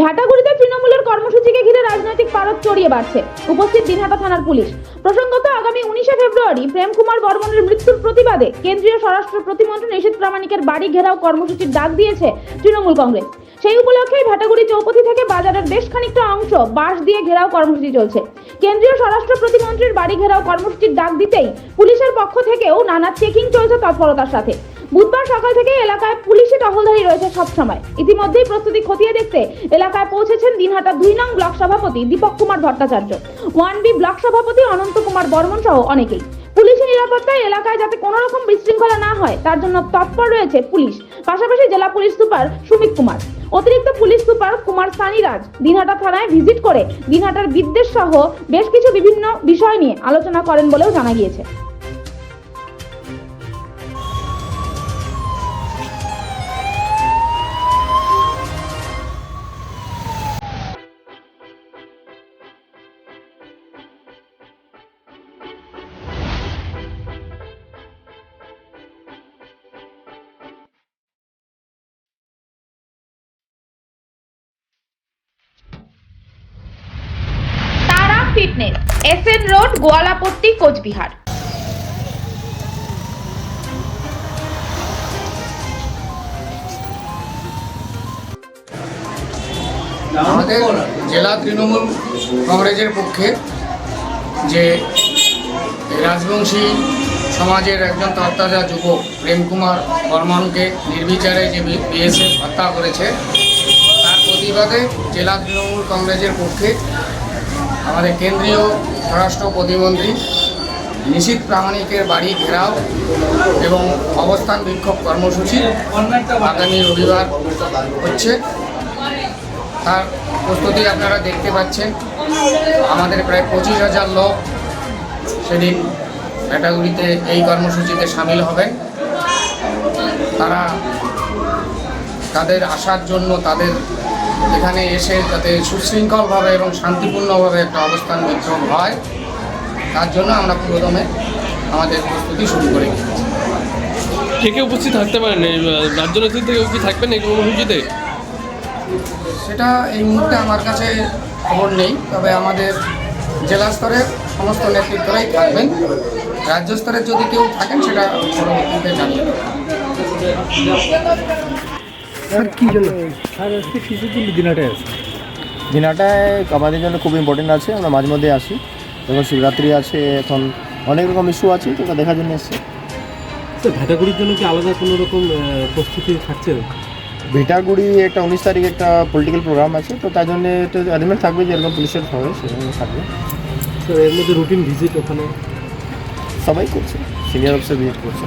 ভ্যাটাগুড়িতে তৃণমূলের কর্মসূচিকে ঘিরে রাজনৈতিক পারদ চড়িয়ে বাড়ছে। উপস্থিত দিনহাটা থানার পুলিশ। প্রসঙ্গত, আগামী উনিশে ফেব্রুয়ারি প্রেম কুমার বর্মনের মৃত্যুর প্রতিবাদে কেন্দ্রীয় স্বরাষ্ট্র প্রতিমন্ত্রী নিশীত প্রামাণিকের বাড়ি ঘেরাও কর্মসূচির ডাক দিয়েছে তৃণমূল কংগ্রেস। সেই উপলক্ষেই ভাটাগুড়ি চৌপতি থেকে বাজারের বেশ খানিকটা অংশ বাঁশ দিয়ে ঘেরাও কর্মসূচি চলছে। কেন্দ্রীয় স্বরাষ্ট্র প্রতিমন্ত্রীর বাড়ি ঘেরাও কর্মসূচির ডাক দিতেই পুলিশের পক্ষ থেকেও নানা চেকিং চলছে তৎপরতার সাথে। বুধবার সকাল থেকে এলাকায় পুলিশি টহলদারি রয়েছে সবসময় ইতিমধ্যেই প্রস্তুতি খতিয়ে দেখতে এলাকায় পৌঁছেছেন দিনহাটা দুই নং ব্লক সভাপতি Dipak Kumar Bhattacharya. One B block সভাপতি অনন্ত কুমার বর্মন সহ অনেকেই। পুলিশি নিরাপত্তায় এলাকায় যাতে কোনো রকম বিশৃঙ্খলা না হয়, তার জন্য তৎপর রয়েছে পুলিশ। পাশাপাশি জেলা পুলিশ সুপার সুমিত কুমার। অতিরিক্ত পুলিশ সুপার কুমার সানিরাজ দিনহাটা থানায় ভিজিট করে দিনহাটার বিদ্বেষ সহ বেশ কিছু বিভিন্ন বিষয় নিয়ে আলোচনা করেন বলেও জানা গিয়েছে। Fitness S N road, Goalapatti, Cooch Behar. আমাদের জেলা তৃণমূল কংগ্রেসের পক্ষে যে রাজবংশী সমাজের একজন তত্ত্বাজা যুবক প্রেম কুমার বর্মনকে নির্বিচারে যে বিএসএফ হত্যা করেছে, তার প্রতিবাদে জেলা তৃণমূল কংগ্রেসের পক্ষে আমাদের কেন্দ্রীয় স্বরাষ্ট্র প্রতিমন্ত্রী নিশীত প্রামাণিকের বাড়ি ঘেরাও এবং অবস্থান বিক্ষোভ কর্মসূচি আগামী রবিবার হচ্ছে। তার প্রস্তুতি আপনারা দেখতে পাচ্ছেন। আমাদের প্রায় পঁচিশ হাজার লোক সেদিন ব্যাটাগুড়িতে এই কর্মসূচিতে সামিল হবেন। তারা তাদের আসার জন্য তাদের এখানে এসে যাতে সুশৃঙ্খলভাবে এবং শান্তিপূর্ণভাবে একটা অবস্থান বিক্ষোভ হয় তার জন্য আমরা পুরোদমে আমাদের প্রস্তুতি শুরু করি কে কে উপস্থিত থাকতে পারেন? রাজ্য নেতৃত্ব কেউ কি থাকবেন এই কর্মসূচিতে? সেটা এই মুহূর্তে আমার কাছে খবর নেই তবে আমাদের জেলা স্তরের সমস্ত নেতৃত্বরাই থাকবেন। রাজ্য স্তরের যদি কেউ থাকেন সেটা পরবর্তীতে জানিয়ে। স্যার কি জন্য? স্যার আজকে কিসের জন্য দিনাটায় আছে। দিনাটায় আমাদের জন্য খুব ইম্পর্টেন্ট আছে আমরা মাঝে মধ্যে আসি। এবং শিবরাত্রি আছে এখন অনেক রকম ইস্যু আছে তো দেখার জন্য এসেছি। স্যার ভেটাগুড়ির জন্য কি আলাদা কোনো রকম প্রস্তুতি থাকছে? ভেটাগুড়ি একটা উনিশ তারিখ একটা পলিটিক্যাল প্রোগ্রাম আছে তো তার জন্য একটা অ্যারেঞ্জমেন্ট থাকবে যেরকম পুলিশের হবে সেরকম থাকবে। স্যার এর মধ্যে রুটিন ভিজিট ওখানে? সবাই করছে সিনিয়র অফিসার ভিজিট করছে।